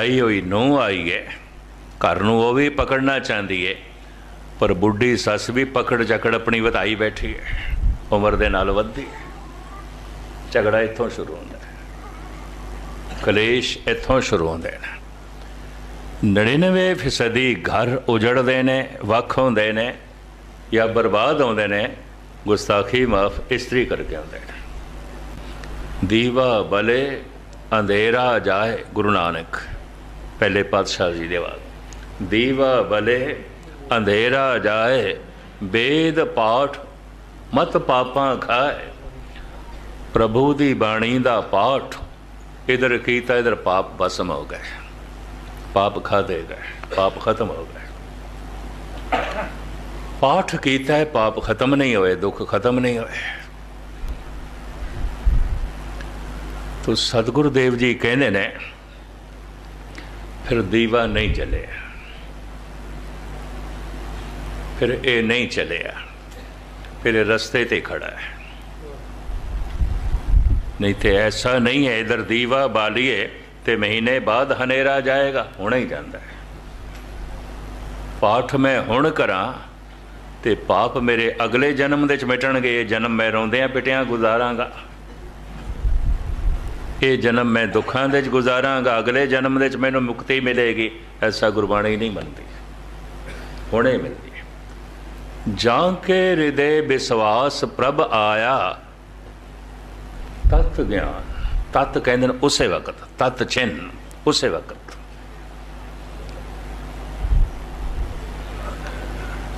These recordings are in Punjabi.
ਆਈ ਹੋਈ ਨੂੰ ਆਈ ਹੈ ਘਰ ਨੂੰ ਉਹ ਵੀ ਪਕੜਨਾ ਚਾਹੁੰਦੀ ਹੈ ਪਰ ਬੁੱਢੀ ਸੱਸ ਵੀ ਪਕੜ ਜਕੜ ਆਪਣੀ ਵਧਾਈ ਬੈਠੀ ਹੈ ਉਮਰ ਦੇ ਨਾਲ ਵੱਧਦੀ ਹੈ ਝਗੜਾ ਇੱਥੋਂ ਸ਼ੁਰੂ ਹੁੰਦਾ ਹੈ ਕਲੇਸ਼ ਇੱਥੋਂ ਸ਼ੁਰੂ ਹੁੰਦੇ ਨੇ 99 ਫੀਸਦੀ ਘਰ ਉਜੜਦੇ ਨੇ, ਵੱਖ ਹੁੰਦੇ ਨੇ ਜਾਂ ਬਰਬਾਦ ਹੁੰਦੇ ਨੇ, ਗੁਸਤਾਖੀ ਮਾਫ ਇਸਤਰੀ ਕਰਕੇ ਹੁੰਦੇ ਨੇ। ਦੀਵਾ ਬਲੇ, ਅੰਧੇਰਾ ਜਾਏ ਗੁਰੂ ਨਾਨਕ। ਪਹਿਲੇ ਪਾਤਸ਼ਾਹ ਜੀ ਦੇ ਬਾਅਦ। ਦੀਵਾ ਬਲੇ, ਅੰਧੇਰਾ ਜਾਏ ਵੇਦ ਪਾਠ ਮਤ ਪਾਪਾਂ ਖਾਏ। ਪ੍ਰਭੂ ਦੀ ਬਾਣੀ ਦਾ ਪਾਠ, ਇਧਰ ਕੀਤਾ, ਇਧਰ ਪਾਪ ਬਸਮ ਹੋ ਗਏ। ਪਾਪ ਖਾਦੇ ਗਏ, ਪਾਪ ਖਤਮ ਹੋ ਗਏ। ਪਾਠ ਕੀਤਾ ਹੈ, ਪਾਪ ਖਤਮ ਨਹੀਂ ਹੋਏ, ਦੁੱਖ ਖਤਮ ਨਹੀਂ ਹੋਏ। ਤੋ ਸਤਿਗੁਰੂ ਦੇਵ ਜੀ ਕਹਿੰਦੇ ਨੇ ਫਿਰ ਦੀਵਾ ਨਹੀਂ ਚੱਲਿਆ ਫਿਰ ਇਹ ਨਹੀਂ ਚਲਿਆ। ਫਿਰ ਇਹ ਰਸਤੇ ਤੇ ਖੜਾ ਹੈ। ਨਹੀਂ ਤੇ ਐਸਾ ਨਹੀਂ ਹੈ, ਇਧਰ ਦੀਵਾ ਬਾਲੀਏ ਤੇ ਮਹੀਨੇ ਬਾਅਦ ਹਨੇਰਾ ਜਾਏਗਾ, ਹੁਣੇ ਹੀ ਜਾਂਦਾ ਹੈ। ਪਾਠ ਮੈਂ ਹੁਣ ਕਰਾਂ ਤੇ ਪਾਪ ਮੇਰੇ ਅਗਲੇ ਜਨਮ ਦੇ ਵਿੱਚ ਮਿਟਣਗੇ, ਇਹ ਜਨਮ ਮੈਂ ਰੋਂਦਿਆਂ ਪਿਟਿਆਂ ਗੁਜ਼ਾਰਾਂਗਾ। ਇਹ ਜਨਮ ਮੈਂ ਦੁੱਖਾਂ ਦੇ ਵਿੱਚ ਗੁਜ਼ਾਰਾਂਗਾ, ਅਗਲੇ ਜਨਮ ਦੇ ਵਿੱਚ ਮੈਨੂੰ ਮੁਕਤੀ ਮਿਲੇਗੀ, ਐਸਾ ਗੁਰਬਾਣੀ ਨਹੀਂ ਮੰਨਦੀ। ਹੁਣੇ ਮਿਲਦੀ ਹੈ। ਜਾਂ ਕੇ ਹਿਰਦੇ ਵਿਸ਼ਵਾਸ ਪ੍ਰਭ ਆਇਆ, ਤਤ ਗਿਆਨ, ਤਤ ਕਹਿੰਦੇ ਨੇ ਉਸੇ ਵਕਤ, ਤਤ ਚਿੰਨ, ਉਸੇ ਵਕਤ।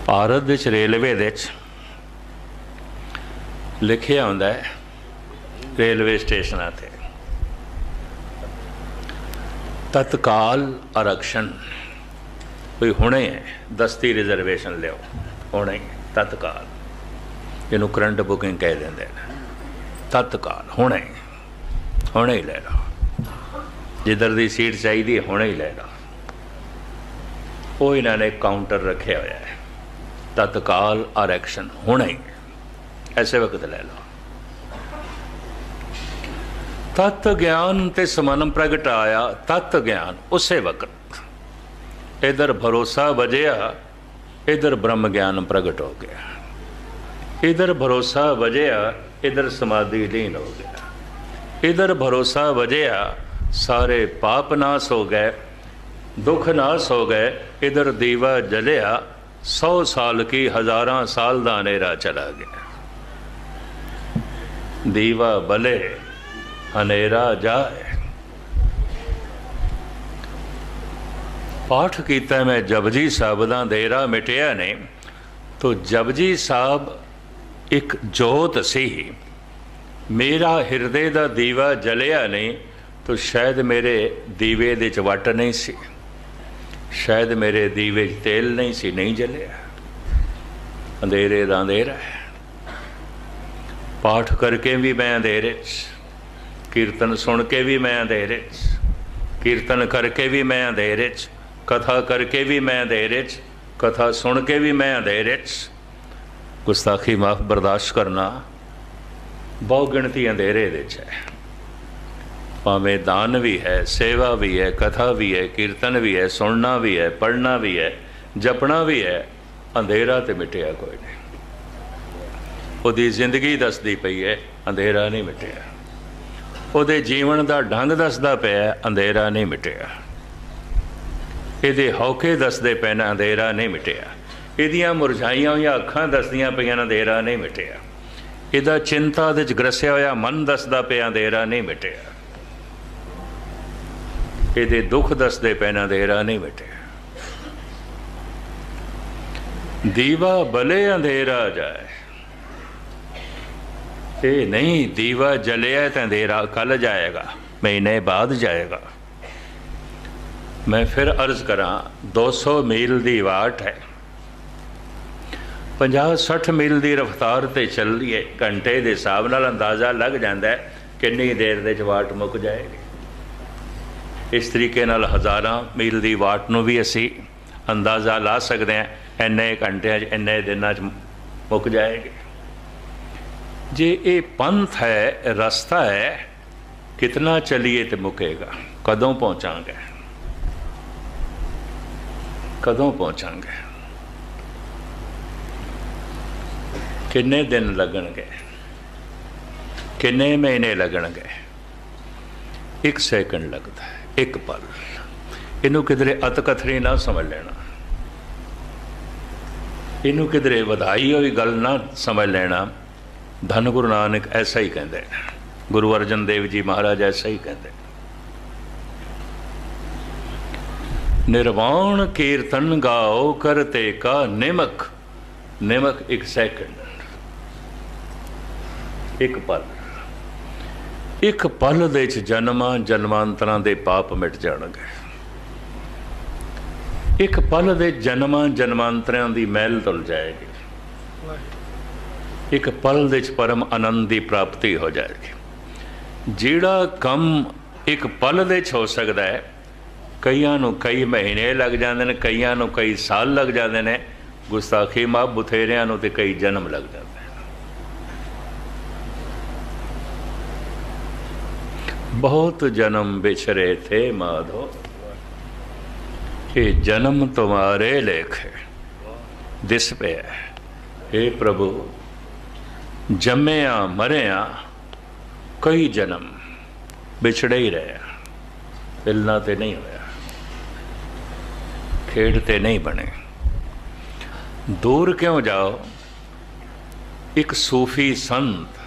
ਭਾਰਤ ਵਿੱਚ, ਰੇਲਵੇ ਦੇ ਵਿੱਚ ਲਿਖਿਆ ਹੁੰਦਾ ਹੈ, ਰੇਲਵੇ ਸਟੇਸ਼ਨਾਂ ਤੇ। ਤਤਕਾਲ ਆਰਕਸ਼ਣ ਕੋਈ ਹੁਣੇ ਹੈ ਦਸਤੀ ਰਿਜ਼ਰਵੇਸ਼ਨ ਲਿਓ ਹੁਣੇ ਤਤਕਾਲ। ਜਿਹਨੂੰ ਕਰੰਟ ਬੁਕਿੰਗ ਕਹਿ ਦਿੰਦੇ ਨੇ। ਤਤਕਾਲ ਹੁਣੇ। ਹੁਣੇ ਹੀ ਲੈ ਲਓ ਜਿੱਧਰ ਦੀ ਸੀਟ ਚਾਹੀਦੀ ਹੁਣੇ ਹੀ ਲੈ ਲਓ ਉਹ ਇਹਨਾਂ ਨੇ ਕਾਊਂਟਰ ਰੱਖਿਆ ਹੋਇਆ ਹੈ। ਤਤਕਾਲ ਆਰਕਸ਼ਣ ਹੁਣੇ ਹੀ, ਐਸੇ ਵਕਤ ਲੈ ਲਓ। ਤਤ ਗਿਆਨ ਤੇ ਸਮਨ ਪ੍ਰਗਟਾਇਆ ਤਤ ਗਿਆਨ, ਉਸੇ ਵਕਤ। ਇਧਰ ਭਰੋਸਾ ਵਜਿਆ, ਇਧਰ ਬ੍ਰਹਮ ਗਿਆਨ ਪ੍ਰਗਟ ਹੋ ਗਿਆ। ਇਧਰ ਭਰੋਸਾ ਵਜਿਆ, ਇਧਰ ਸਮਾਧੀ ਲੀਨ ਹੋ ਗਿਆ। ਇਧਰ ਭਰੋਸਾ ਵਜਿਆ, ਸਾਰੇ ਪਾਪ ਨਾਸ ਹੋ ਗਏ, ਦੁੱਖ ਨਾਸ ਹੋ ਗਏ, ਇਧਰ ਦੀਵਾ ਜਲਿਆ 100 ਸਾਲ ਕੀ ਹਜ਼ਾਰਾਂ ਸਾਲ ਦਾ ਹਨੇਰਾ ਚਲਾ ਗਿਆ। ਦੀਵਾ ਬਲੇ ਹਨੇਰਾ ਜਾਏ ਪਾਠ ਕੀਤਾ ਮੈਂ ਜਪਜੀ ਸਾਹਿਬ ਦਾ ਦੇਰਾ ਮਿਟਿਆ ਨੇ, ਤੋ ਜਪਜੀ ਸਾਹਿਬ ਇੱਕ ਜੋਤ ਸੀ। ਮੇਰਾ ਹਿਰਦੇ ਦਾ ਦੀਵਾ ਜਲਿਆ ਨਹੀਂ ਤੋ ਸ਼ਾਇਦ ਮੇਰੇ ਦੀਵੇ ਦੇ ਚ ਵਟ ਨਹੀਂ ਸੀ। ਸ਼ਾਇਦ ਮੇਰੇ ਦੀਵੇ 'ਚ ਤੇਲ ਨਹੀਂ ਸੀ, ਨਹੀਂ ਜਲਿਆ। ਅੰਧੇਰੇ ਦਾ ਅੰਧੇਰਾ ਹੈ। ਪਾਠ ਕਰਕੇ ਵੀ ਮੈਂ ਅੰਧੇਰੇ 'ਚ। ਕੀਰਤਨ ਸੁਣ ਕੇ ਵੀ ਮੈਂ ਅੰਧੇਰੇ 'ਚ, ਕੀਰਤਨ ਕਰਕੇ ਵੀ ਮੈਂ ਅੰਧੇਰੇ 'ਚ, ਕਥਾ ਕਰਕੇ ਵੀ ਮੈਂ ਅੰਧੇਰੇ 'ਚ, ਕਥਾ ਸੁਣ ਕੇ ਵੀ ਮੈਂ ਅੰਧੇਰੇ 'ਚ। ਗੁਸਤਾਖੀ ਮਾਫ ਬਰਦਾਸ਼ਤ ਕਰਨਾ ਬਹੁ ਗਿਣਤੀ ਅੰਧੇਰੇ ਦੇ 'ਚ ਹੈ। ਭਾਵੇਂ ਦਾਨ ਵੀ ਹੈ, ਸੇਵਾ ਵੀ ਹੈ, ਕਥਾ ਵੀ ਹੈ, ਕੀਰਤਨ ਵੀ ਹੈ, ਸੁਣਨਾ ਵੀ ਹੈ, ਪੜ੍ਹਨਾ ਵੀ ਹੈ, ਜਪਣਾ ਵੀ ਹੈ, ਅੰਧੇਰਾ ਤੇ ਮਿਟਿਆ ਕੋਈ ਨਹੀਂ। ਉਹਦੀ ਜ਼ਿੰਦਗੀ ਦੱਸਦੀ ਪਈ ਹੈ, ਅੰਧੇਰਾ ਨਹੀਂ ਮਿਟਿਆ। ਉਹਦੇ ਜੀਵਨ ਦਾ ਢੰਗ ਦੱਸਦਾ ਪਿਆ, ਅੰਧੇਰਾ ਨਹੀਂ ਮਿਟਿਆ। ਇਹਦੇ ਹੌਕੇ ਦੱਸਦੇ ਪਏ ਨਾ, ਅੰਧੇਰਾ ਨਹੀਂ ਮਿਟਿਆ। ਇਹਦੀਆਂ ਮੁਰਝਾਈਆਂ ਹੋਈਆਂ ਅੱਖਾਂ ਦੱਸਦੀਆਂ ਪਈਆਂ ਨਾ, ਅੰਧੇਰਾ ਨਹੀਂ ਮਿਟਿਆ। ਇਹਦਾ ਚਿੰਤਾ ਦੇ ਚ ਗਰਸਿਆ ਹੋਇਆ ਮਨ ਦੱਸਦਾ ਪਿਆ, ਅੰਧੇਰਾ ਨਹੀਂ ਮਿਟਿਆ। ਇਹਦੇ ਦੁੱਖ ਦੱਸਦੇ ਪਏ ਨਾ, ਅੰਧੇਰਾ ਨਹੀਂ ਮਿਟਿਆ। ਦੀਵਾ ਬਲੇ ਅੰਧੇਰਾ ਜਾਏ। ਇਹ ਨਹੀਂ ਦੀਵਾ ਜਲਿਆ ਤਾਂ ਦੇਰਾ ਕੱਲ ਜਾਏਗਾ ਮਹੀਨੇ ਬਾਅਦ ਜਾਏਗਾ। ਮੈਂ ਫਿਰ ਅਰਜ਼ ਕਰਾਂ 200 ਮੀਲ ਦੀ ਵਾਟ ਹੈ। 50 60 ਮੀਲ ਦੀ ਰਫ਼ਤਾਰ ਤੇ ਚੱਲੀਏ, ਘੰਟੇ ਦੇ ਹਿਸਾਬ ਨਾਲ ਅੰਦਾਜ਼ਾ ਲੱਗ ਜਾਂਦਾ ਹੈ ਕਿੰਨੀ ਦੇਰ ਦੇ ਚ ਵਾਟ ਮੁੱਕ ਜਾਏਗੀ। ਇਸ ਤਰੀਕੇ ਨਾਲ ਹਜ਼ਾਰਾਂ ਮੀਲ ਦੀ ਵਾਟ ਨੂੰ ਵੀ ਅਸੀਂ ਅੰਦਾਜ਼ਾ ਲਾ ਸਕਦੇ ਹਾਂ, ਇੰਨੇ ਘੰਟਿਆਂ 'ਚ, ਇੰਨੇ ਦਿਨਾਂ 'ਚ ਮੁੱਕ ਜਾਏਗੀ। ਜੇ ਇਹ ਪੰਥ ਹੈ, ਰਸਤਾ ਹੈ, ਕਿਤਨਾ ਚਲੀਏ ਤੇ ਮੁਕੇਗਾ? ਕਦੋਂ ਪਹੁੰਚਾਂਗੇ? ਕਦੋਂ ਪਹੁੰਚਾਂਗੇ? ਕਿੰਨੇ ਦਿਨ ਲੱਗਣਗੇ? ਕਿੰਨੇ ਮਹੀਨੇ ਲੱਗਣਗੇ? ਇੱਕ ਸੈਕਿੰਡ ਲੱਗਦਾ ਹੈ, ਇੱਕ ਪਲ। ਇਹਨੂੰ ਕਿਧਰੇ ਅਤਕਥਰੀ ਨਾ ਸਮਝ ਲੈਣਾ। ਇਹਨੂੰ ਕਿਧਰੇ ਵਧਾਈ ਹੋਈ ਗੱਲ ਨਾ ਸਮਝ ਲੈਣਾ। ਧੰਨ ਗੁਰੂ ਨਾਨਕ ਐਸਾ ਹੀ ਕਹਿੰਦੇ ਗੁਰੂ ਅਰਜਨ ਦੇਵ ਜੀ ਮਹਾਰਾਜ ਐਸਾ ਹੀ ਕਹਿੰਦੇ ਨਿਰਵਾਣ ਕੀਰਤਨ ਗਾਓ ਕਰਤੇ ਕਾ ਨਿਮਕ ਨਿਮਕ ਇੱਕ ਸੈਕਿੰਡ ਇੱਕ ਪਲ। ਇੱਕ ਪਲ ਦੇ ਚ ਜਨਮਾਂ ਜਨਮਾਂਤਰਾਂ ਦੇ ਪਾਪ ਮਿਟ ਜਾਣਗੇ। ਇੱਕ ਪਲ ਦੇ ਜਨਮਾਂ ਜਨਮਾਂਤਰਾਂ ਦੀ ਮਹਿਲ ਧੁਲ ਜਾਏਗੀ। ਇੱਕ ਪਲ ਦੇ ਚ ਪਰਮ ਆਨੰਦ ਦੀ ਪ੍ਰਾਪਤੀ ਹੋ ਜਾਏਗੀ। ਜਿਹੜਾ ਕੰਮ ਇੱਕ ਪਲ ਦੇ ਚ ਹੋ ਸਕਦਾ ਹੈ, ਕਈਆਂ ਨੂੰ ਕਈ ਮਹੀਨੇ ਲੱਗ ਜਾਂਦੇ ਨੇ, ਕਈਆਂ ਨੂੰ ਕਈ ਸਾਲ ਲੱਗ ਜਾਂਦੇ ਨੇ, ਗੁਸਤਾਖੀ ਮਾਂ ਬਥੇਰਿਆਂ ਨੂੰ ਤੇ ਕਈ ਜਨਮ ਲੱਗ ਜਾਂਦੇ ਨੇ। ਬਹੁਤ ਜਨਮ ਵਿਛਰੇ ਥੇ ਮਾਧੋ, ਇਹ ਜਨਮ ਤੁਮਾਰੇ ਲੇਖ, ਦਿਸ ਪਿਆ हे ਪ੍ਰਭੂ ਜੰਮੇ ਆ ਮਰੇ ਆ ਕਈ ਜਨਮ ਵਿਛੜੇ ਹੀ ਰਹੇ ਆ ਮਿਲਣਾ ਤੇ ਨਹੀਂ ਹੋਇਆ, ਖੇਡ ਤੇ ਨਹੀਂ ਬਣੇ। ਦੂਰ ਕਿਉਂ ਜਾਓ? ਇੱਕ ਸੂਫੀ ਸੰਤ,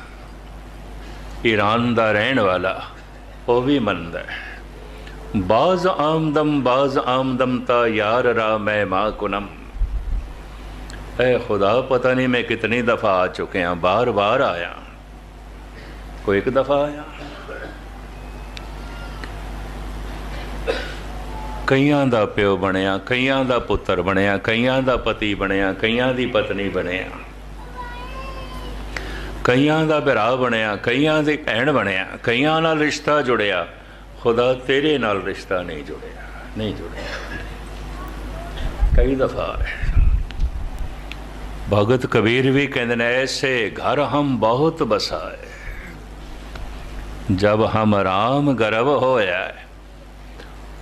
ਈਰਾਨ ਦਾ ਰਹਿਣ ਵਾਲਾ, ਉਹ ਵੀ ਮੰਨਦਾ ਹੈ। ਬਾਜ਼ ਆਮਦਮ ਬਾਜ਼ ਆਮਦਮ ਤਾ ਯਾਰ ਰਾ ਮੈਂ ਮਾ ਕੁਨਮ ਐ ਖੁਦਾ, ਪਤਾ ਨਹੀਂ ਮੈਂ ਕਿਤਨੀ ਦਫਾ ਆ ਚੁੱਕਿਆ, ਬਾਰ ਬਾਰ ਆਇਆ। ਕੋਈ ਇੱਕ ਦਫਾ ਆਇਆ? ਕਈਆਂ ਦਾ ਪਿਓ ਬਣਿਆ, ਕਈਆਂ ਦਾ ਪੁੱਤਰ ਬਣਿਆ, ਕਈਆਂ ਦਾ ਪਤੀ ਬਣਿਆ, ਕਈਆਂ ਦੀ ਪਤਨੀ ਬਣਿਆ। ਕਈਆਂ ਦਾ ਭਰਾ ਬਣਿਆ, ਕਈਆਂ ਦੀ ਭੈਣ ਬਣਿਆ, ਕਈਆਂ ਨਾਲ ਰਿਸ਼ਤਾ ਜੁੜਿਆ। ਖੁਦਾ ਤੇਰੇ ਨਾਲ ਰਿਸ਼ਤਾ ਨਹੀਂ ਜੁੜਿਆ ਨਹੀਂ ਜੁੜਿਆ। ਕਈ ਦਫਾ ਭਗਤ ਕਬੀਰ ਵੀ ਕਹਿੰਦੇ ਨੇ, ਐਸੇ ਘਰ ਹਮ ਬਹੁਤ ਬਸਾਏ। ਜਬ ਹਮ ਰਾਮ ਗਰਭ ਹੋਇਆ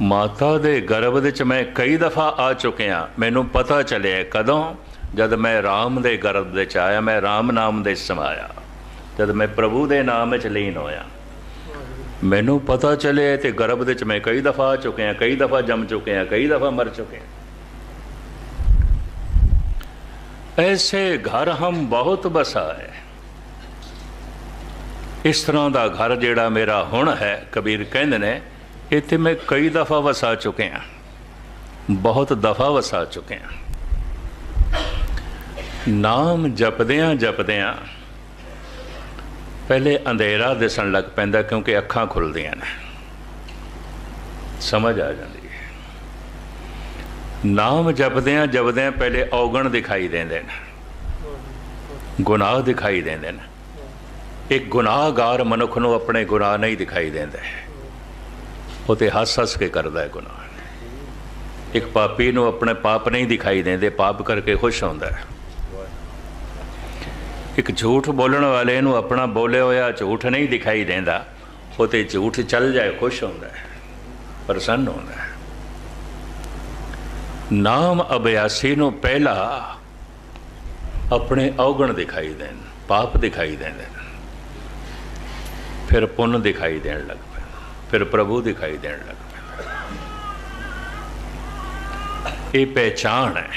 ਮਾਤਾ ਦੇ ਗਰਭ ਵਿੱਚ ਮੈਂ ਕਈ ਦਫਾ ਆ ਚੁੱਕਿਆ। ਮੈਨੂੰ ਪਤਾ ਚੱਲਿਆ ਕਦੋਂ? ਜਦ ਮੈਂ ਰਾਮ ਦੇ ਗਰਭ ਵਿੱਚ ਆਇਆ, ਮੈਂ ਰਾਮ ਨਾਮ ਦੇ ਸਮਾਇਆ। ਜਦ ਮੈਂ ਪ੍ਰਭੂ ਦੇ ਨਾਮ ਵਿੱਚ ਲੀਨ ਹੋਇਆ। ਮੈਨੂੰ ਪਤਾ ਚੱਲਿਆ ਤੇ ਗਰਭ ਵਿੱਚ ਮੈਂ ਕਈ ਦਫਾ ਆ ਚੁੱਕਿਆ, ਕਈ ਦਫਾ ਜੰਮ ਚੁੱਕਿਆ, ਕਈ ਦਫਾ ਮਰ ਚੁੱਕਿਆ। ਐਸੇ ਘਰ ਹਮ ਬਹੁਤ ਬਸਾਏ ਇਸ ਤਰ੍ਹਾਂ ਦਾ ਘਰ ਜਿਹੜਾ ਮੇਰਾ ਹੁਣ ਹੈ ਕਬੀਰ ਕਹਿੰਦੇ ਨੇ ਇੱਥੇ ਮੈਂ ਕਈ ਦਫਾ ਵਸਾ ਚੁੱਕਿਆ ਬਹੁਤ ਦਫਾ ਵਸਾ ਚੁੱਕਿਆ ਨਾਮ ਜਪਦਿਆਂ ਜਪਦਿਆਂ ਪਹਿਲੇ ਅੰਧੇਰਾ ਦਿਸਣ ਲੱਗ ਪੈਂਦਾ ਕਿਉਂਕਿ ਅੱਖਾਂ ਖੁੱਲਦੀਆਂ ਨੇ ਸਮਝ ਆ ਜਾਂਦੀ ਨਾਮ ਜਪਦਿਆਂ ਜਪਦਿਆਂ ਪਹਿਲੇ ਔਗਣ ਦਿਖਾਈ ਦਿੰਦੇ ਨੇ। ਗੁਨਾਹ ਦਿਖਾਈ ਦਿੰਦੇ ਨੇ। ਇੱਕ ਗੁਨਾਹਗਾਰ ਮਨੁੱਖ ਨੂੰ ਆਪਣੇ ਗੁਨਾਹ ਨਹੀਂ ਦਿਖਾਈ ਦਿੰਦੇ। ਉਹ ਤੇ ਹੱਸ ਹੱਸ ਕੇ ਕਰਦਾ ਹੈ ਗੁਨਾਹ। ਇੱਕ ਪਾਪੀ ਨੂੰ ਆਪਣੇ ਪਾਪ ਨਹੀਂ ਦਿਖਾਈ ਦਿੰਦੇ, ਪਾਪ ਕਰਕੇ ਖੁਸ਼ ਹੁੰਦਾ ਹੈ। ਇੱਕ ਝੂਠ ਬੋਲਣ ਵਾਲੇ ਨੂੰ ਆਪਣਾ ਬੋਲੇ ਹੋਇਆ ਝੂਠ ਨਹੀਂ ਦਿਖਾਈ ਦਿੰਦਾ, ਉਹ ਤੇ ਝੂਠ ਚੱਲ ਜਾਏ, ਖੁਸ਼ ਹੁੰਦਾ ਹੈ, ਪ੍ਰਸੰਨ ਹੁੰਦਾ ਹੈ। ਨਾਮ ਅਭਿਆਸੀ ਨੂੰ ਪਹਿਲਾ ਆਪਣੇ ਔਗਣ ਦਿਖਾਈ ਦੇਣ, ਪਾਪ ਦਿਖਾਈ ਦੇਣ। ਫਿਰ ਪੁੰਨ ਦਿਖਾਈ ਦੇਣ ਲੱਗ ਪੈਂਦਾ, ਫਿਰ ਪ੍ਰਭੂ ਦਿਖਾਈ ਦੇਣ ਲੱਗ ਪੈਂਦਾ। ਇਹ ਪਹਿਚਾਨ ਹੈ।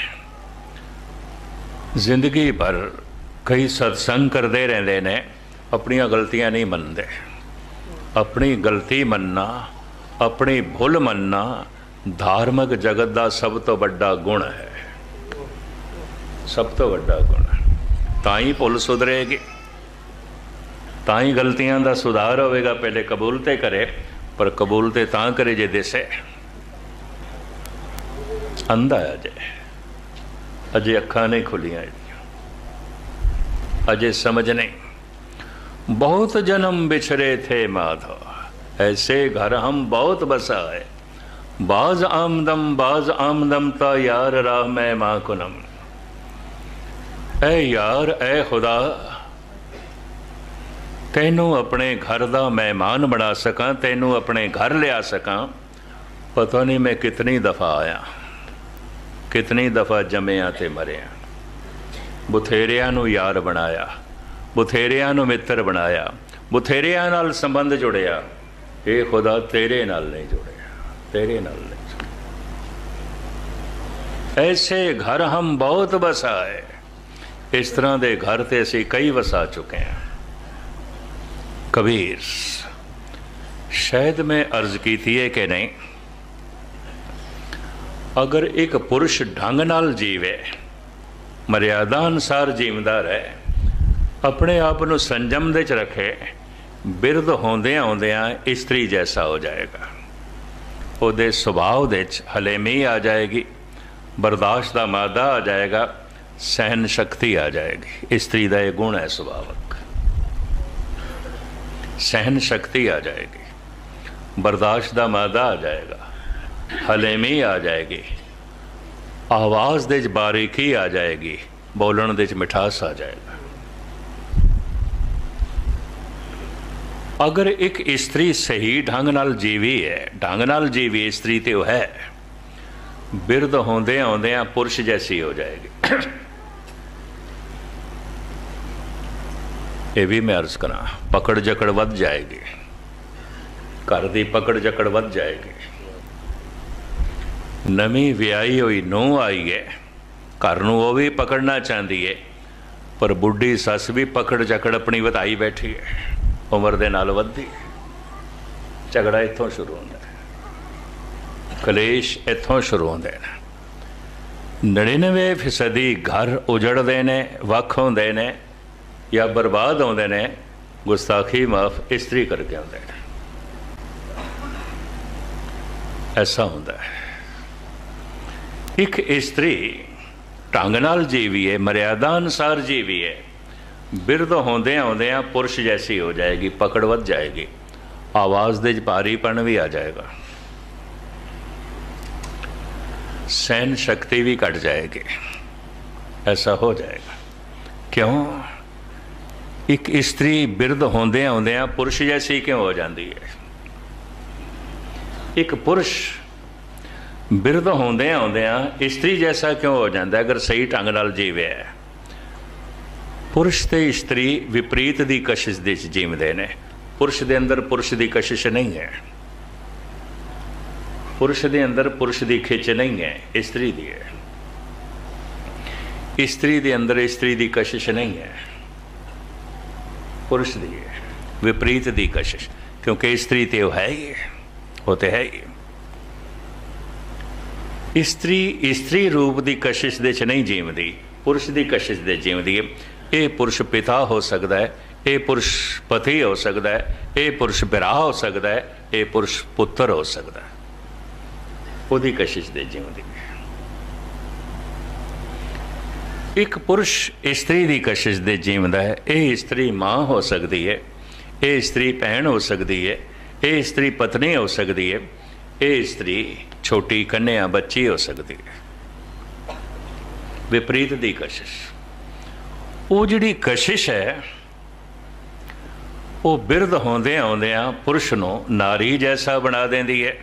ਜ਼ਿੰਦਗੀ ਭਰ ਕਈ ਸਤਸੰਗ ਕਰਦੇ ਰਹਿੰਦੇ ਨੇ, ਆਪਣੀਆਂ ਗਲਤੀਆਂ ਨਹੀਂ ਮੰਨਦੇ। ਆਪਣੀ ਗਲਤੀ ਮੰਨਣਾ, ਆਪਣੀ ਭੁੱਲ ਮੰਨਣਾ ਧਾਰਮਿਕ ਜਗਤ ਦਾ ਸਭ ਤੋਂ ਵੱਡਾ ਗੁਣ ਹੈ। ਸਭ ਤੋਂ ਵੱਡਾ ਗੁਣ ਤਾਂ ਹੀ ਭੁੱਲ ਸੁਧਰੇਗੀ। ਤਾਂ ਹੀ ਗਲਤੀਆਂ ਦਾ ਸੁਧਾਰ ਹੋਵੇਗਾ। ਪਹਿਲੇ ਕਬੂਲ ਤੇ ਕਰੇ, ਪਰ ਕਬੂਲ ਤੇ ਤਾਂ ਕਰੇ ਜੇ ਦਿਸੇ। ਅੰਧਾ ਅਜੇ ਅਜੇ ਅੱਖਾਂ ਨਹੀਂ ਖੁੱਲੀਆਂ ਅਜੇ ਸਮਝ ਨਹੀਂ। ਬਹੁਤ ਜਨਮ ਵਿਛੜੇ ਥੇ ਮਾਧੋ। ਐਸੇ ਘਰ ਹਮ ਬਹੁਤ ਬਸਾਏ। ਬਾਜ਼ ਆਮਦਮ ਬਾਜ਼ ਆਮਦਮ ਤਾ ਯਾਰ ਰਾਹ ਮੈਂ ਮਾ ਕੁਨਮ। ਐ ਯਾਰ, ਐ ਖੁਦਾ, ਤੈਨੂੰ ਆਪਣੇ ਘਰ ਦਾ ਮਹਿਮਾਨ ਬਣਾ ਸਕਾਂ, ਤੈਨੂੰ ਆਪਣੇ ਘਰ ਲਿਆ ਸਕਾਂ। ਪਤਾ ਨਹੀਂ ਮੈਂ ਕਿਤਨੀ ਦਫਾ ਆਇਆ, ਕਿਤਨੀ ਦਫਾ ਜੰਮਿਆ ਤੇ ਮਰਿਆ। ਬੁਥੇਰਿਆਂ ਨੂੰ ਯਾਰ ਬਣਾਇਆ, ਬੁਥੇਰਿਆਂ ਨੂੰ ਮਿੱਤਰ ਬਣਾਇਆ, ਬੁਥੇਰਿਆਂ ਨਾਲ ਸੰਬੰਧ ਜੁੜਿਆ। ਇਹ ਖੁਦਾ ਤੇਰੇ ਨਾਲ ਨਹੀਂ ਜੁੜਿਆ। ਤੇਰੇ ਨਾਲ ਨਹੀਂ ਜੁੜਿਆ। ਐਸੇ ਘਰ ਹਮ ਬਹੁਤ ਬਸਾਏ ਇਸ ਤਰ੍ਹਾਂ ਦੇ ਘਰ ਤੇ ਅਸੀਂ ਕਈ ਵਸਾ ਚੁੱਕੇ ਹਾਂ। ਕਬੀਰ, ਸ਼ਾਇਦ ਮੈਂ ਅਰਜ਼ ਕੀਤੀ ਹੈ ਕਿ ਨਹੀਂ? ਅਗਰ ਇੱਕ ਪੁਰਸ਼ ਢੰਗ ਨਾਲ ਜੀਵੇ ਮਰਿਆਦਾ ਅਨੁਸਾਰ ਜੀਵਦਾ ਰਹੇ ਆਪਣੇ ਆਪ ਨੂੰ ਸੰਜਮ ਦੇ ਚ ਰੱਖੇ, ਬਿਰਧ ਹੁੰਦਿਆਂ ਹੁੰਦਿਆਂ ਇਸਤਰੀ ਜੈਸਾ ਹੋ ਜਾਏਗਾ। ਉਹਦੇ ਸੁਭਾਅ ਦੇ ਚ ਹਲੇਮੀ ਆ ਜਾਏਗੀ, ਬਰਦਾਸ਼ਤ ਦਾ ਮਾਦਾ ਆ ਜਾਏਗਾ ਸਹਿਨ ਸ਼ਕਤੀ ਆ ਜਾਏਗੀ। ਇਸਤਰੀ ਦਾ ਇਹ ਗੁਣ ਹੈ ਸੁਭਾਵਕ। ਸਹਿਨ ਸ਼ਕਤੀ ਆ ਜਾਏਗੀ, ਬਰਦਾਸ਼ਤ ਦਾ ਮਾਦਾ ਆ ਜਾਏਗਾ ਹਲੇਮੀ ਆ ਜਾਏਗੀ। ਆਵਾਜ਼ ਦੇ ਚ ਬਾਰੀਕੀ ਆ ਜਾਏਗੀ, ਬੋਲਣ ਦੇ ਚ ਮਿਠਾਸ ਆ ਜਾਏਗੀ। ਅਗਰ ਇੱਕ ਇਸਤਰੀ ਸਹੀ ਢੰਗ ਨਾਲ ਜੀਵੀ ਹੈ, ਢੰਗ ਨਾਲ ਜੀਵੀ ਇਸਤਰੀ ਤੇ ਉਹ ਹੈ, ਬਿਰਧ ਹੁੰਦੇ ਆਉਂਦਿਆਂ ਪੁਰਸ਼ ਜੈਸੀ ਹੋ ਜਾਏਗੀ। ਇਹ ਵੀ ਮੈਂ ਅਰਜ਼ ਕਰਾਂ ਪਕੜ ਜਕੜ ਵੱਧ ਜਾਏਗੀ। ਘਰ ਦੀ ਪਕੜ ਜਕੜ ਵੱਧ ਜਾਏਗੀ। ਨਵੀਂ ਵਿਆਹੀ ਹੋਈ ਨੂੰ ਆਈ ਹੈ, ਘਰ ਨੂੰ ਉਹ ਵੀ ਪਕੜਨਾ ਚਾਹੁੰਦੀ ਹੈ, ਪਰ ਬੁੱਢੀ ਸੱਸ ਵੀ ਪਕੜ ਜਕੜ ਆਪਣੀ ਵਧਾਈ ਬੈਠੀ ਹੈ। ਉਮਰ ਦੇ ਨਾਲ ਵੱਧਦੀ ਝਗੜਾ ਇੱਥੋਂ ਸ਼ੁਰੂ ਹੁੰਦਾ ਹੈ। ਕਲੇਸ਼ ਇੱਥੋਂ ਸ਼ੁਰੂ ਹੁੰਦੇ ਨੇ। 99 ਫੀਸਦੀ ਘਰ ਉਜੜਦੇ ਨੇ, ਵੱਖ ਹੁੰਦੇ ਨੇ ਜਾਂ ਬਰਬਾਦ ਹੁੰਦੇ ਨੇ, ਗੁਸਤਾਖੀ ਮਾਫ ਇਸਤਰੀ ਕਰਕੇ ਹੁੰਦੇ ਨੇ। ਐਸਾ ਹੁੰਦਾ ਹੈ। ਇੱਕ ਇਸਤਰੀ ਢੰਗ ਨਾਲ ਜੀਵੀਏ, ਮਰਿਆਦਾ ਅਨੁਸਾਰ ਜੀਵੀਏ ਬਿਰਧ ਹੁੰਦੇ ਆਉਂਦਿਆਂ ਪੁਰਸ਼ ਜੈਸੀ ਹੋ ਜਾਏਗੀ, ਪਕੜ ਵੱਧ ਜਾਏਗੀ। ਆਵਾਜ਼ ਦੇ ਭਾਰੀਪਣ ਵੀ ਆ ਜਾਏਗਾ। ਸਹਿਨ ਸ਼ਕਤੀ ਵੀ ਘਟ ਜਾਏਗੀ। ਐਸਾ ਹੋ ਜਾਏਗਾ। ਕਿਉਂ? ਇੱਕ ਇਸਤਰੀ ਬਿਰਧ ਹੁੰਦੇ ਆਉਂਦਿਆਂ ਪੁਰਸ਼ ਜੈਸੀ ਕਿਉਂ ਹੋ ਜਾਂਦੀ ਹੈ? ਇੱਕ ਪੁਰਸ਼ ਬਿਰਧ ਹੁੰਦੇ ਆਉਂਦਿਆਂ ਇਸਤਰੀ ਜੈਸਾ ਕਿਉਂ ਹੋ ਜਾਂਦਾ ਅਗਰ ਸਹੀ ਢੰਗ ਨਾਲ ਜੀਵਿਆ ਹੈ। ਪੁਰਸ਼ ਤੇ ਇਸਤਰੀ ਵਿਪਰੀਤ ਦੀ ਕਸ਼ਿਸ਼ ਦੇ ਵਿੱਚ ਜੀਵਦੇ ਨੇ। ਪੁਰਸ਼ ਦੇ ਅੰਦਰ ਪੁਰਸ਼ ਦੀ ਕਸ਼ਿਸ਼ ਨਹੀਂ ਹੈ। ਪੁਰਸ਼ ਦੇ ਅੰਦਰ ਪੁਰਸ਼ ਦੀ ਖਿੱਚ ਨਹੀਂ ਹੈ ਇਸਤਰੀ ਦੀ ਹੈ। ਇਸਤਰੀ ਦੇ ਅੰਦਰ ਇਸਤਰੀ ਦੀ ਕਸ਼ਿਸ਼ ਨਹੀਂ ਹੈ। ਪੁਰਸ਼ ਦੀ ਹੈ ਵਿਪਰੀਤ ਦੀ ਕਸ਼ਿਸ਼ ਕਿਉਂਕਿ ਇਸਤਰੀ ਤੇ ਉਹ ਹੈ ਹੀ ਹੈ, ਉਹ ਤੇ ਹੈ ਹੀ ਇਸਤਰੀ ਇਸਤਰੀ ਰੂਪ ਦੀ ਕਸ਼ਿਸ਼ ਦੇ ਚ ਨਹੀਂ ਜੀਵਦੀ ਪੁਰਸ਼ ਦੀ ਕਸ਼ਿਸ਼ ਦੇ ਜੀਵਦੀ ਹੈ। ਇਹ ਪੁਰਸ਼ ਪਿਤਾ ਹੋ ਸਕਦਾ ਹੈ, ਇਹ ਪੁਰਸ਼ ਪਤੀ ਹੋ ਸਕਦਾ ਹੈ, ਇਹ ਪੁਰਸ਼ ਭਰਾ ਹੋ ਸਕਦਾ ਹੈ, ਇਹ ਪੁਰਸ਼ ਪੁੱਤਰ ਹੋ ਸਕਦਾ ਹੈ। ਉਹਦੀ ਕਸ਼ਿਸ਼ ਦੇ ਜੀਵਦੀ ਇੱਕ ਪੁਰਸ਼ ਇਸਤਰੀ ਦੀ ਕਸ਼ਿਸ਼ ਦੇ ਜੀਵਦਾ ਹੈ, ਇਹ ਇਸਤਰੀ ਮਾਂ ਹੋ ਸਕਦੀ ਹੈ, ਇਹ ਇਸਤਰੀ ਭੈਣ ਹੋ ਸਕਦੀ ਹੈ, ਇਹ ਇਸਤਰੀ ਪਤਨੀ ਹੋ ਸਕਦੀ ਹੈ, ਇਹ ਇਸਤਰੀ ਛੋਟੀ ਕੰਨਿਆ ਬੱਚੀ ਹੋ ਸਕਦੀ ਹੈ। ਵਿਪਰੀਤ ਦੀ ਕਸ਼ਿਸ਼। ਉਹ ਜਿਹੜੀ ਕਸ਼ਿਸ਼ ਹੈ, ਉਹ ਬਿਰਧ ਹੁੰਦੇ ਆਉਂਦਿਆਂ ਪੁਰਸ਼ ਨੂੰ ਨਾਰੀ ਜੈਸਾ ਬਣਾ ਦਿੰਦੀ ਹੈ।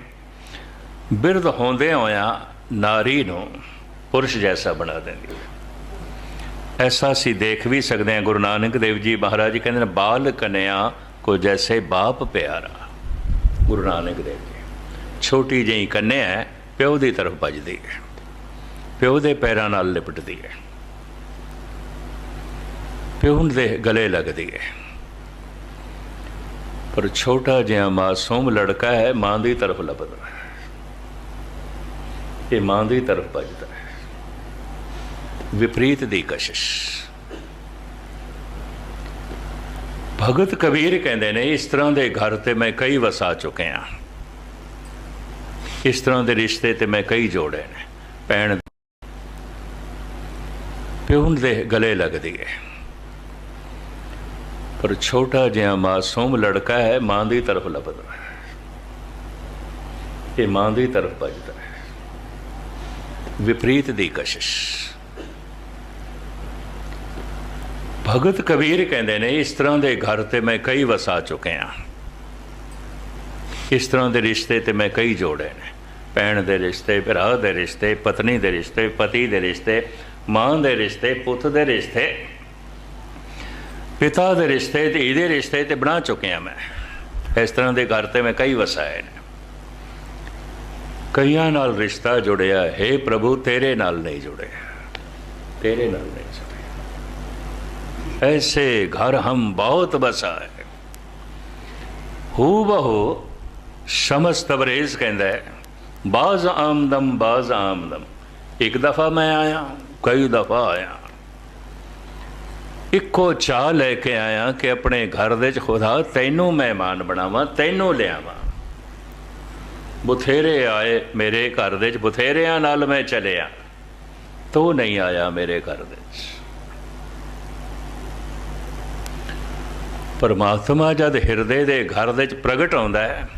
ਬਿਰਧ ਹੁੰਦੇ ਹੋਇਆਂ ਨਾਰੀ ਨੂੰ ਪੁਰਸ਼ ਜੈਸਾ ਬਣਾ ਦਿੰਦੀ ਹੈ। ਐਸਾ ਅਸੀਂ ਦੇਖ ਵੀ ਸਕਦੇ ਹਾਂ, ਗੁਰੂ ਨਾਨਕ ਦੇਵ ਜੀ ਮਹਾਰਾਜ ਕਹਿੰਦੇ ਨੇ, ਬਾਲ ਕਨਿਆ ਕੋ ਜੈਸੇ ਬਾਪ ਪਿਆਰਾ। ਗੁਰੂ ਨਾਨਕ ਦੇਵ ਜੀ, ਛੋਟੀ ਜਿਹੀ ਕੰਨਿਆ ਪਿਓ ਦੀ ਤਰਫ ਭਜਦੀ ਹੈ। ਪਿਓ ਦੇ ਪੈਰਾਂ ਨਾਲ ਲਿਪਟਦੀ ਹੈ। ਪਿਓ ਦੇ ਗਲੇ ਲੱਗਦੀ ਹੈ। ਪਰ ਛੋਟਾ ਜਿਹਾ ਮਾਸੂਮ ਲੜਕਾ ਹੈ, ਮਾਂ ਦੀ ਤਰਫ ਲੱਭਦਾ ਹੈ। ਇਹ ਮਾਂ ਦੀ ਤਰਫ ਭਜਦਾ ਹੈ। ਵਿਪਰੀਤ ਦੀ ਕਸ਼ਿਸ਼। ਭਗਤ ਕਬੀਰ ਕਹਿੰਦੇ ਨੇ, ਇਸ ਤਰ੍ਹਾਂ ਦੇ ਘਰ ਤੇ ਮੈਂ ਕਈ ਵਸਾ ਚੁੱਕਿਆ ਇਸ ਤਰ੍ਹਾਂ ਦੇ ਰਿਸ਼ਤੇ ਤੇ ਮੈਂ ਕਈ ਜੋੜੇ ਨੇ। ਪੈਣ ਪਿਓ ਦੇ ਗਲੇ ਲੱਗਦੀ ਹੈ। ਪਰ ਛੋਟਾ ਜਿਹਾ ਮਾਸੂਮ ਲੜਕਾ ਹੈ, ਮਾਂ ਦੀ ਤਰਫ ਲੱਭਦਾ ਹੈ। ਇਹ ਮਾਂ ਦੀ ਤਰਫ ਭਜਦਾ ਹੈ। ਵਿਪਰੀਤ ਦੀ ਕਸ਼ਿਸ਼। ਭਗਤ ਕਬੀਰ ਕਹਿੰਦੇ ਨੇ, ਇਸ ਤਰ੍ਹਾਂ ਦੇ ਘਰ ਤੇ ਮੈਂ ਕਈ ਵਸਾ ਚੁੱਕਿਆ ਇਸ ਤਰ੍ਹਾਂ ਦੇ ਰਿਸ਼ਤੇ ਤੇ ਮੈਂ ਕਈ ਜੋੜੇ ਨੇ। ਭੈਣ ਦੇ ਰਿਸ਼ਤੇ, ਭਰਾ ਦੇ ਰਿਸ਼ਤੇ, ਪਤਨੀ ਦੇ ਰਿਸ਼ਤੇ, ਪਤੀ ਦੇ ਰਿਸ਼ਤੇ, ਮਾਂ ਦੇ ਰਿਸ਼ਤੇ, ਪੁੱਤ ਦੇ ਰਿਸ਼ਤੇ। ਪਿਤਾ ਦੇ ਰਿਸ਼ਤੇ ਤੇ ਇਹਦੇ ਰਿਸ਼ਤੇ ਤੇ ਬਣਾ ਚੁੱਕਿਆ ਮੈਂ। ਇਸ ਤਰ੍ਹਾਂ ਦੇ ਘਰ ਤੇ ਮੈਂ ਕਈ ਵਸਾਏ ਨੇ। ਕਈਆਂ ਨਾਲ ਰਿਸ਼ਤਾ ਜੁੜਿਆ, ਹੈ ਪ੍ਰਭੂ, ਤੇਰੇ ਨਾਲ ਨਹੀਂ ਜੁੜਿਆ। ਤੇਰੇ ਨਾਲ ਨਹੀਂ ਜੁੜਿਆ। ਐਸੇ ਘਰ ਹਮ ਬਹੁਤ ਬਸਾਏ ਹੂ ਬਹੂ ਸ਼ਮਸ ਤਬਰੇਜ਼ ਕਹਿੰਦਾ ਹੈ, ਬਾਜ਼ ਆਮਦਮ ਬਾਜ਼ ਆਮਦਮ। ਇੱਕ ਦਫਾ ਮੈਂ ਆਇਆ, ਕਈ ਦਫਾ ਆਇਆ। ਇੱਕੋ ਚਾਹ ਲੈ ਕੇ ਆਇਆ ਕਿ ਆਪਣੇ ਘਰ ਦੇ ਚ ਖੁਦਾ ਤੈਨੂੰ ਮਹਿਮਾਨ ਬਣਾਵਾਂ, ਤੈਨੂੰ ਲਿਆਵਾਂ। ਬਥੇਰੇ ਆਏ ਮੇਰੇ ਘਰ ਦੇ ਚ ਬਥੇਰਿਆਂ ਨਾਲ ਮੈਂ ਚਲਿਆ। ਤੂੰ ਨਹੀਂ ਆਇਆ ਮੇਰੇ ਘਰ ਦੇ ਚ ਪਰਮਾਤਮਾ ਜਦ ਹਿਰਦੇ ਦੇ ਘਰ ਦੇ ਚ ਪ੍ਰਗਟ ਆਉਂਦਾ ਹੈ,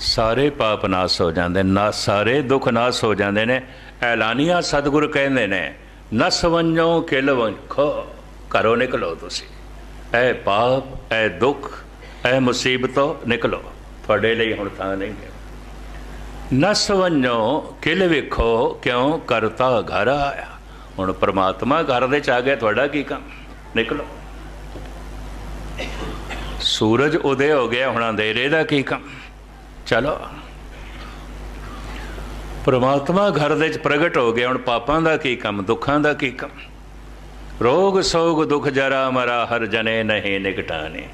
ਸਾਰੇ ਪਾਪ ਨਾਸ ਹੋ ਜਾਂਦੇ ਨਾ ਸਾਰੇ ਦੁੱਖ ਨਾਸ ਹੋ ਜਾਂਦੇ ਨੇ। ਐਲਾਨੀਆਂ ਸਤਿਗੁਰ ਕਹਿੰਦੇ ਨੇ, ਨਸ ਵੰਜੋ ਕਿਲ ਵੰਖੋ। ਘਰੋਂ ਨਿਕਲੋ ਤੁਸੀਂ। ਐ ਪਾਪ, ਐ ਦੁੱਖ, ਐ ਮੁਸੀਬਤੋਂ ਨਿਕਲੋ। ਤੁਹਾਡੇ ਲਈ ਹੁਣ ਥਾਂ ਨਹੀਂ ਹੈ। ਨਸ ਵੰਜੋ ਕਿਲ ਵੇਖੋ ਕਿਉਂ ਕਰਤਾ ਘਰ ਆਇਆ। ਹੁਣ ਪ੍ਰਮਾਤਮਾ ਘਰ ਦੇ ਚ ਆ ਗਿਆ, ਤੁਹਾਡਾ ਕੀ ਕੰਮ? ਨਿਕਲੋ। ਸੂਰਜ ਉਦੇ ਹੋ ਗਿਆ, ਹੁਣ ਅੰਧੇਰੇ ਦਾ ਕੀ ਕੰਮ? ਚਲੋ। ਪ੍ਰਮਾਤਮਾ ਘਰ ਦੇ ਚ ਪ੍ਰਗਟ ਹੋ ਗਿਆ, ਹੁਣ ਪਾਪਾਂ ਦਾ ਕੀ ਕੰਮ, ਦੁੱਖਾਂ ਦਾ ਕੀ ਕੰਮ? ਰੋਗ ਸੋਗ ਦੁਖ ਜਰਾ ਮਰਾ ਹਰ ਜਨੇ ਨਹੀਂ ਨਿਕਟਾਨੇ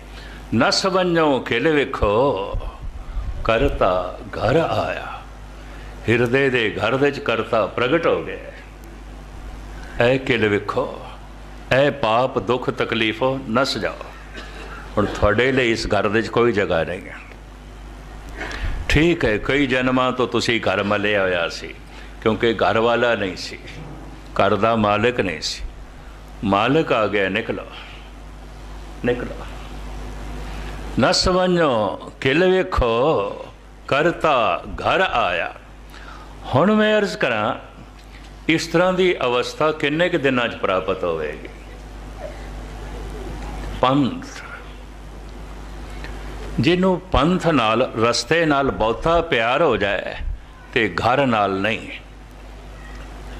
ਨਸ ਬੰਜੋ ਖਿਲ ਵੇਖੋ, ਕਰਤਾ ਘਰ ਆਇਆ। ਹਿਰਦੇ ਦੇ ਘਰ ਦੇ ਕਰਤਾ ਪ੍ਰਗਟ ਹੋ ਗਿਆ। ਐ ਕਿਲ ਵੇਖੋ, ਐ ਪਾਪ ਦੁੱਖ ਤਕਲੀਫੋ ਨਸ ਜਾਓ। ਹੁਣ ਤੁਹਾਡੇ ਲਈ ਇਸ ਘਰ ਦੇ ਚ ਕੋਈ ਜਗ੍ਹਾ ਨਹੀਂ ਹੈ। ਠੀਕ ਹੈ, ਕਈ ਜਨਮਾਂ ਤੋਂ ਤੁਸੀਂ ਘਰ ਮਲਿਆ ਹੋਇਆ ਸੀ, ਕਿਉਂਕਿ ਘਰ ਵਾਲਾ ਨਹੀਂ ਸੀ। ਘਰ ਦਾ ਮਾਲਕ ਨਹੀਂ ਸੀ। ਮਾਲਕ ਆ ਗਿਆ, ਨਿਕਲੋ। ਨਿਕਲੋ। ਨਸ ਵੰਜੋ ਕਿਲ ਵੇਖੋ, ਕਰਤਾ ਘਰ ਆਇਆ। ਹੁਣ ਮੈਂ ਅਰਜ਼ ਕਰਾਂ, ਇਸ ਤਰ੍ਹਾਂ ਦੀ ਅਵਸਥਾ ਕਿੰਨੇ ਕੁ ਦਿਨਾਂ 'ਚ ਪ੍ਰਾਪਤ ਹੋਵੇਗੀ? ਪੰਥ। ਜਿਹਨੂੰ ਪੰਥ ਨਾਲ, ਰਸਤੇ ਨਾਲ ਬਹੁਤਾ ਪਿਆਰ ਹੋ ਜਾਏ ਤੇ ਘਰ ਨਾਲ ਨਹੀਂ।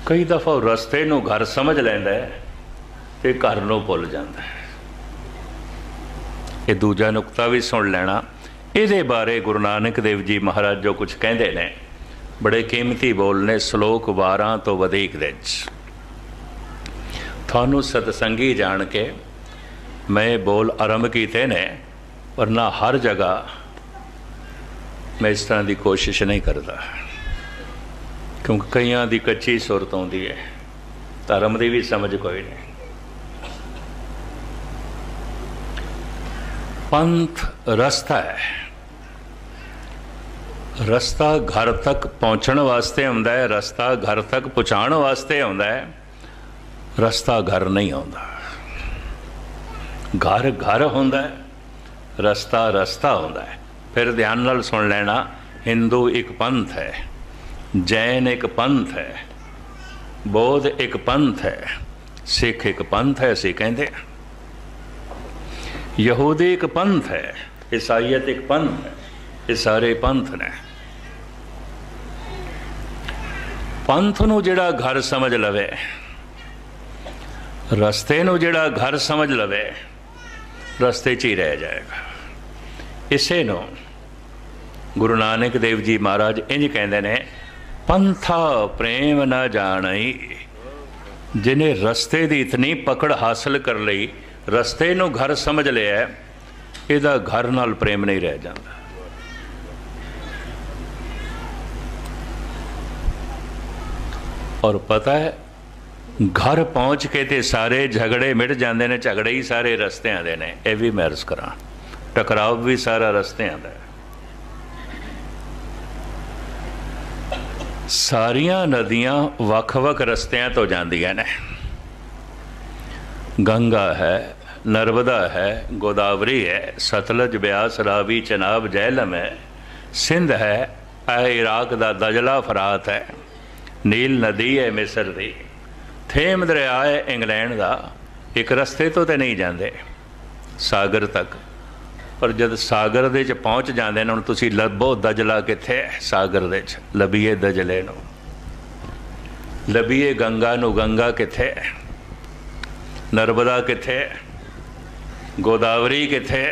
ਕਈ ਦਫਾ ਰਸਤੇ ਨੂੰ ਘਰ ਸਮਝ ਲੈਂਦਾ ਹੈ। ਇਹ ਘਰ ਨੂੰ ਭੁੱਲ ਜਾਂਦਾ ਹੈ। ਇਹ ਦੂਜਾ ਨੁਕਤਾ ਵੀ ਸੁਣ ਲੈਣਾ। ਇਹਦੇ ਬਾਰੇ ਗੁਰੂ ਨਾਨਕ ਦੇਵ ਜੀ ਮਹਾਰਾਜ ਜੋ ਕੁਝ ਕਹਿੰਦੇ ਨੇ, ਬੜੇ ਕੀਮਤੀ ਬੋਲ ਨੇ ਸ਼ਲੋਕ 12 ਤੋਂ ਵਧੇਕ ਦੇ ਚ ਤੁਹਾਨੂੰ ਸਤਸੰਗੀ ਜਾਣ ਕੇ ਮੈਂ ਬੋਲ ਆਰੰਭ ਕੀਤੇ ਨੇ ਵਰਨਾ ਹਰ ਜਗ੍ਹਾ ਮੈਂ ਇਸ ਤਰ੍ਹਾਂ ਦੀ ਕੋਸ਼ਿਸ਼ ਨਹੀਂ ਕਰਦਾ। ਕਿਉਂਕਿ ਕਈਆਂ ਦੀ ਕੱਚੀ ਸੁਰਤ ਆਉਂਦੀ ਹੈ। ਧਰਮ ਦੀ ਵੀ ਸਮਝ ਕੋਈ ਨਹੀਂ। ਪੰਥ ਰਸਤਾ ਹੈ। ਰਸਤਾ ਘਰ ਤੱਕ ਪਹੁੰਚਣ ਵਾਸਤੇ ਆਉਂਦਾ ਹੈ, ਰਸਤਾ ਘਰ ਤੱਕ ਪਹੁੰਚਾਉਣ ਵਾਸਤੇ ਆਉਂਦਾ ਹੈ, ਰਸਤਾ ਘਰ ਨਹੀਂ ਆਉਂਦਾ। ਘਰ ਘਰ ਹੁੰਦਾ ਹੈ, ਰਸਤਾ ਰਸਤਾ ਹੁੰਦਾ ਹੈ। ਫਿਰ ਧਿਆਨ ਨਾਲ ਸੁਣ ਲੈਣਾ ਹਿੰਦੂ ਇੱਕ ਪੰਥ ਹੈ ਜੈਨ ਇੱਕ ਪੰਥ ਹੈ ਬੌਧ ਇੱਕ ਪੰਥ ਹੈ ਸਿੱਖ ਇੱਕ ਪੰਥ ਹੈ, ਅਸੀਂ ਕਹਿੰਦੇ ਯਹੂਦੀ ਇੱਕ ਪੰਥ ਹੈ, ਈਸਾਈਅਤ ਇੱਕ ਪੰਥ ਹੈ, ਇਹ ਸਾਰੇ ਪੰਥ ਨੇ। ਪੰਥ ਨੂੰ ਜਿਹੜਾ ਘਰ ਸਮਝ ਲਵੇ, ਰਸਤੇ ਨੂੰ ਜਿਹੜਾ ਘਰ ਸਮਝ ਲਵੇ, ਰਸਤੇ 'ਚ ਹੀ ਰਹਿ ਜਾਏਗਾ। ਇਸੇ ਨੂੰ ਗੁਰੂ ਨਾਨਕ ਦੇਵ ਜੀ ਮਹਾਰਾਜ ਇੰਜ ਕਹਿੰਦੇ ਨੇ, ਪੰਥਾ ਪ੍ਰੇਮ ਨਾ ਜਾਣਈ, ਜਿਨੇ ਰਸਤੇ ਦੀ ਇਤਨੀ ਪਕੜ ਹਾਸਲ ਕਰ ਲਈ ਰਸਤੇ ਨੂੰ ਘਰ ਸਮਝ ਲਿਆ, ਇਹਦਾ ਘਰ ਨਾਲ ਪ੍ਰੇਮ ਨਹੀਂ ਰਹਿ ਜਾਂਦਾ। ਔਰ ਪਤਾ ਹੈ, ਘਰ ਪਹੁੰਚ ਕੇ ਤੇ ਸਾਰੇ ਝਗੜੇ ਮਿਟ ਜਾਂਦੇ ਨੇ, ਝਗੜੇ ਹੀ ਸਾਰੇ ਰਸਤਿਆਂ ਦੇ ਨੇ, ਇਹ ਵੀ ਮੈਂ ਅਰਜ਼ ਕਰਾਂ। ਟਕਰਾਵ ਵੀ ਸਾਰਾ ਰਸਤਿਆਂ ਦਾ ਸਾਰੀਆਂ ਨਦੀਆਂ ਵੱਖ-ਵੱਖ ਰਸਤਿਆਂ ਤੋਂ ਜਾਂਦੀਆਂ ਨੇ। ਗੰਗਾ ਹੈ, ਨਰਮਦਾ ਹੈ, ਗੋਦਾਵਰੀ ਹੈ, ਸਤਲਜ ਬਿਆਸ ਰਾਵੀ ਚਨਾਬ ਜਹਿਲਮ ਹੈ, ਸਿੰਧ ਹੈ ਇਹ ਇਰਾਕ ਦਾ ਦਜਲਾ ਫਰਾਤ ਹੈ, ਨੀਲ ਨਦੀ ਹੈ ਮਿਸਰ ਦੀ, ਥੇਮ ਦਰਿਆ ਹੈ ਇੰਗਲੈਂਡ ਦਾ, ਇੱਕ ਰਸਤੇ ਤੋਂ ਤੇ ਨਹੀਂ ਜਾਂਦੇ, ਸਾਗਰ ਤੱਕ, ਪਰ ਜਦ ਸਾਗਰ ਦੇ ਚ ਪਹੁੰਚ ਜਾਂਦੇ ਨੇ, ਹੁਣ ਤੁਸੀਂ ਲੱਭੋ ਦਜਲਾ ਕਿੱਥੇ ਹੈ? ਸਾਗਰ ਦੇ ਚ, ਲੱਭੀਏ ਦਜਲੇ ਨੂੰ, ਲੱਭੀਏ ਗੰਗਾ ਨੂੰ, ਗੰਗਾ ਕਿੱਥੇ ਹੈ? ਨਰਮਦਾ ਕਿੱਥੇ ਗੋਦਾਵਰੀ ਕਿੱਥੇ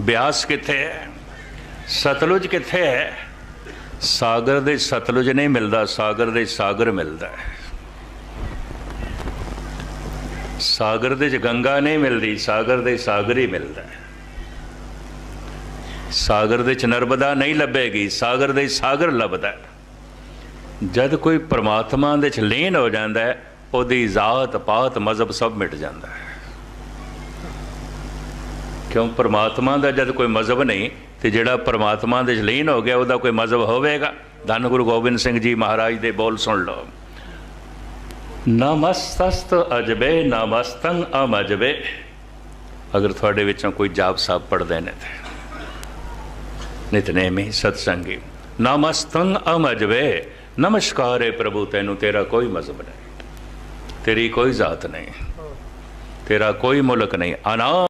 ਬਿਆਸ ਕਿੱਥੇ ਹੈ ਸਤਲੁਜ ਕਿੱਥੇ ਹੈ ਸਾਗਰ ਦੇ ਸਤਲੁਜ ਨਹੀਂ ਮਿਲਦਾ ਸਾਗਰ ਦੇ ਸਾਗਰ ਮਿਲਦਾ ਹੈ ਸਾਗਰ ਦੇ ਚ ਗੰਗਾ ਨਹੀਂ ਮਿਲਦੀ ਸਾਗਰ ਦੇ ਸਾਗਰ ਹੀ ਮਿਲਦਾ ਹੈ ਸਾਗਰ ਦੇ ਚ ਨਰਮਦਾ ਨਹੀਂ ਲੱਭੇਗੀ ਸਾਗਰ ਦੇ ਸਾਗਰ ਲੱਭਦਾ ਜਦ ਕੋਈ ਪਰਮਾਤਮਾ ਦੇ ਚ ਲੀਨ ਹੋ ਜਾਂਦਾ ਹੈ ਉਹਦੀ ਜ਼ਾਤ ਪਾਤ ਮਜ਼ਹਬ ਸਭ ਮਿਟ ਜਾਂਦਾ ਹੈ। ਕਿਉਂ? ਪਰਮਾਤਮਾ ਦਾ ਜਦ ਕੋਈ ਮਜ਼ਹਬ ਨਹੀਂ, ਤੇ ਜਿਹੜਾ ਪਰਮਾਤਮਾ ਦੇ ਚ ਹੋ ਗਿਆ, ਉਹਦਾ ਕੋਈ ਮਜ਼ਹਬ ਹੋਵੇਗਾ? ਧੰਨ ਗੁਰੂ ਗੋਬਿੰਦ ਸਿੰਘ ਜੀ ਮਹਾਰਾਜ ਦੇ ਬੋਲ ਸੁਣ ਲਓ। ਨਮਸਤਸਤ ਅਜਬੇ, ਨਮਸਤੰ ਅਮਜਬੇ। ਅਗਰ ਤੁਹਾਡੇ ਵਿੱਚੋਂ ਕੋਈ ਜਾਪ ਸਾਹਿਬ ਪੜਦੇ ਨੇ ਤੇ। ਨਿਤਨੇਮੀ ਸਤਸੰਗੀ। ਨਮਸਤੰ ਅਮਜਬੇ। ਨਮਸਕਾਰ ਹੈ ਪ੍ਰਭੂ, ਤੈਨੂੰ ਤੇਰਾ ਕੋਈ ਮਜ਼ਹਬ ਨਹੀਂ। ਤੇਰੀ ਕੋਈ ਜ਼ਾਤ ਨਹੀਂ। ਤੇਰਾ ਕੋਈ ਮੁਲਕ ਨਹੀਂ। ਅਨਾ